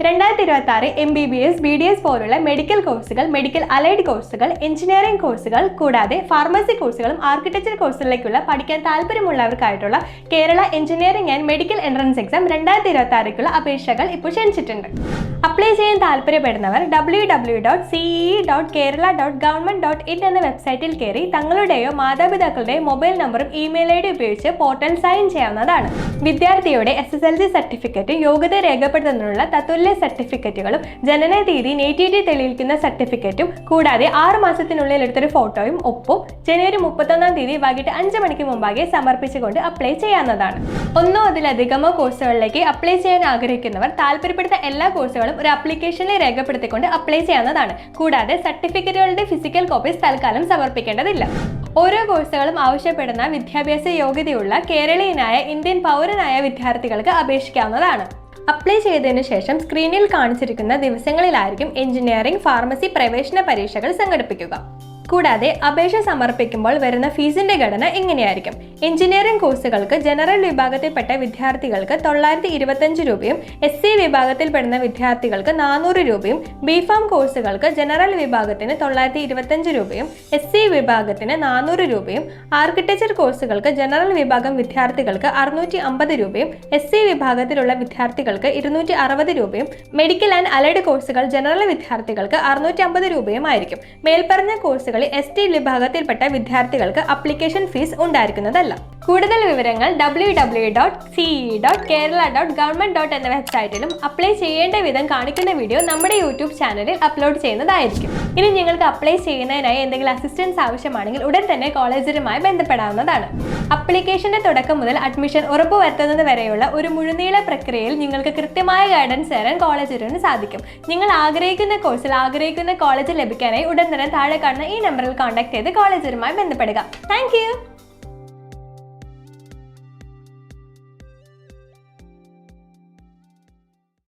രണ്ടായിരത്തി ഇരുപത്തി ആറ് M B B S B D S പോലുള്ള മെഡിക്കൽ കോഴ്സുകൾ മെഡിക്കൽ അലൈഡ് കോഴ്സുകൾ എഞ്ചിനീയറിംഗ് കോഴ്സുകൾ കൂടാതെ ഫാർമസി കോഴ്സുകളും ആർക്കിടെക്ചർ കോഴ്സുകളിലേക്കുള്ള പഠിക്കാൻ താല്പര്യമുള്ളവർക്കായിട്ടുള്ള Kerala engineering and medical entrance exam രണ്ടായിരത്തി ഇരുപത്തി ആറിലേക്കുള്ള അപേക്ഷകൾ ഇപ്പോൾ ക്ഷണിച്ചിട്ടുണ്ട്. അപ്ലൈ ചെയ്യാൻ താല്പര്യപ്പെടുന്നവർ W W dot CE dot Kerala dot government dot in എന്ന വെബ്സൈറ്റിൽ കയറി തങ്ങളുടെയോ മാതാപിതാക്കളുടെയോ മൊബൈൽ നമ്പറും ഇമെയിൽ ഐ ഡി ഉപയോഗിച്ച് പോർട്ടൽ സൈൻ ചെയ്യാവുന്നതാണ്. വിദ്യാർത്ഥിയുടെ S S L C certificate യോഗ്യത രേഖപ്പെടുത്തുന്നതിനുള്ള തത്തുല്യ സർട്ടിഫിക്കറ്റുകളും ജനന തീയതി നേറ്റിവിറ്റി തെളിയിക്കുന്ന സർട്ടിഫിക്കറ്റും കൂടാതെ ആറ് മാസത്തിനുള്ളിൽ എടുത്തൊരു ഫോട്ടോയും ഒപ്പും ജനുവരി മുപ്പത്തൊന്നാം തീയതി വൈകിട്ട് അഞ്ച് മണിക്ക് മുമ്പാകെ സമർപ്പിച്ചുകൊണ്ട് അപ്ലൈ ചെയ്യാവുന്നതാണ്. ഒന്നോ അതിലധികമോ കോഴ്സുകളിലേക്ക് അപ്ലൈ ചെയ്യാൻ ആഗ്രഹിക്കുന്നവർ താല്പര്യപ്പെടുന്ന എല്ലാ കോഴ്സുകളും ഒരു അപ്ലിക്കേഷനിൽ രേഖപ്പെടുത്തിക്കൊണ്ട് അപ്ലൈ ചെയ്യാവുന്നതാണ്. കൂടാതെ സർട്ടിഫിക്കറ്റുകളുടെ ഫിസിക്കൽ കോപ്പീസ് തൽക്കാലം സമർപ്പിക്കേണ്ടതില്ല. ഓരോ കോഴ്സുകളും ആവശ്യപ്പെടുന്ന വിദ്യാഭ്യാസ യോഗ്യതയുള്ള കേരളീയനായ ഇന്ത്യൻ പൗരനായ വിദ്യാർത്ഥികൾക്ക് അപേക്ഷിക്കാവുന്നതാണ്. അപ്ലൈ ചെയ്തതിനു ശേഷം സ്ക്രീനിൽ കാണിച്ചിരിക്കുന്ന ദിവസങ്ങളിലായിരിക്കും എഞ്ചിനീയറിംഗ് ഫാർമസി പ്രവേശന പരീക്ഷകൾ സംഘടിപ്പിക്കുക. കൂടാതെ അപേക്ഷ സമർപ്പിക്കുമ്പോൾ വരുന്ന ഫീസിന്റെ ഘടന എങ്ങനെയായിരിക്കും? എഞ്ചിനീയറിംഗ് കോഴ്സുകൾക്ക് ജനറൽ വിഭാഗത്തിൽപ്പെട്ട വിദ്യാർത്ഥികൾക്ക് തൊള്ളായിരത്തി ഇരുപത്തഞ്ച് രൂപയും എസ് സി വിഭാഗത്തിൽപ്പെടുന്ന വിദ്യാർത്ഥികൾക്ക് നാനൂറ് രൂപയും ബിഫാം കോഴ്സുകൾക്ക് ജനറൽ വിഭാഗത്തിന് തൊള്ളായിരത്തി ഇരുപത്തഞ്ച് രൂപയും എസ് സി വിഭാഗത്തിന് നാനൂറ് രൂപയും ആർക്കിടെക്ചർ കോഴ്സുകൾക്ക് ജനറൽ വിഭാഗം വിദ്യാർത്ഥികൾക്ക് അറുന്നൂറ്റി അമ്പത് രൂപയും എസ് സി വിഭാഗത്തിലുള്ള വിദ്യാർത്ഥികൾക്ക് ഇരുന്നൂറ്റി അറുപത് രൂപയും മെഡിക്കൽ ആൻഡ് അലൈഡ് കോഴ്സുകൾ ജനറൽ വിദ്യാർത്ഥികൾക്ക് അറുന്നൂറ്റി അമ്പത് രൂപയും ആയിരിക്കും. മേൽപ്പറഞ്ഞ കോഴ്സുകളിൽ എസ് ടി വിഭാഗത്തിൽപ്പെട്ട വിദ്യാർത്ഥികൾക്ക് അപ്ലിക്കേഷൻ ഫീസ് ഉണ്ടായിരിക്കുന്നതല്ല. കൂടുതൽ വിവരങ്ങൾ W W dot CE dot Kerala dot government dot എന്ന വെബ്സൈറ്റിലും അപ്ലൈ ചെയ്യേണ്ട വിധം കാണിക്കുന്ന വീഡിയോ നമ്മുടെ യൂട്യൂബ് ചാനലിൽ അപ്ലോഡ് ചെയ്യുന്നതായിരിക്കും. ഇനി നിങ്ങൾക്ക് അപ്ലൈ ചെയ്യുന്നതിനായി എന്തെങ്കിലും അസിസ്റ്റൻസ് ആവശ്യമാണെങ്കിൽ ഉടൻ തന്നെ കോളേജുമായി ബന്ധപ്പെടാവുന്നതാണ്. അപ്ലിക്കേഷന്റെ തുടക്കം മുതൽ അഡ്മിഷൻ ഉറപ്പുവരുത്തുന്നത് വരെയുള്ള ഒരു മുഴുനീള പ്രക്രിയയിൽ നിങ്ങൾക്ക് കൃത്യമായ ഗൈഡൻസ് തരാൻ കോളേജിന് സാധിക്കും. നിങ്ങൾ ആഗ്രഹിക്കുന്ന കോഴ്സിൽ ആഗ്രഹിക്കുന്ന കോളേജ് ലഭിക്കാനായി ഉടൻ തന്നെ താഴെ കാണുന്ന ഈ നമ്പറിൽ കോൺടാക്ട് ചെയ്ത് കോളേജുമായി ബന്ധപ്പെടുക. താങ്ക്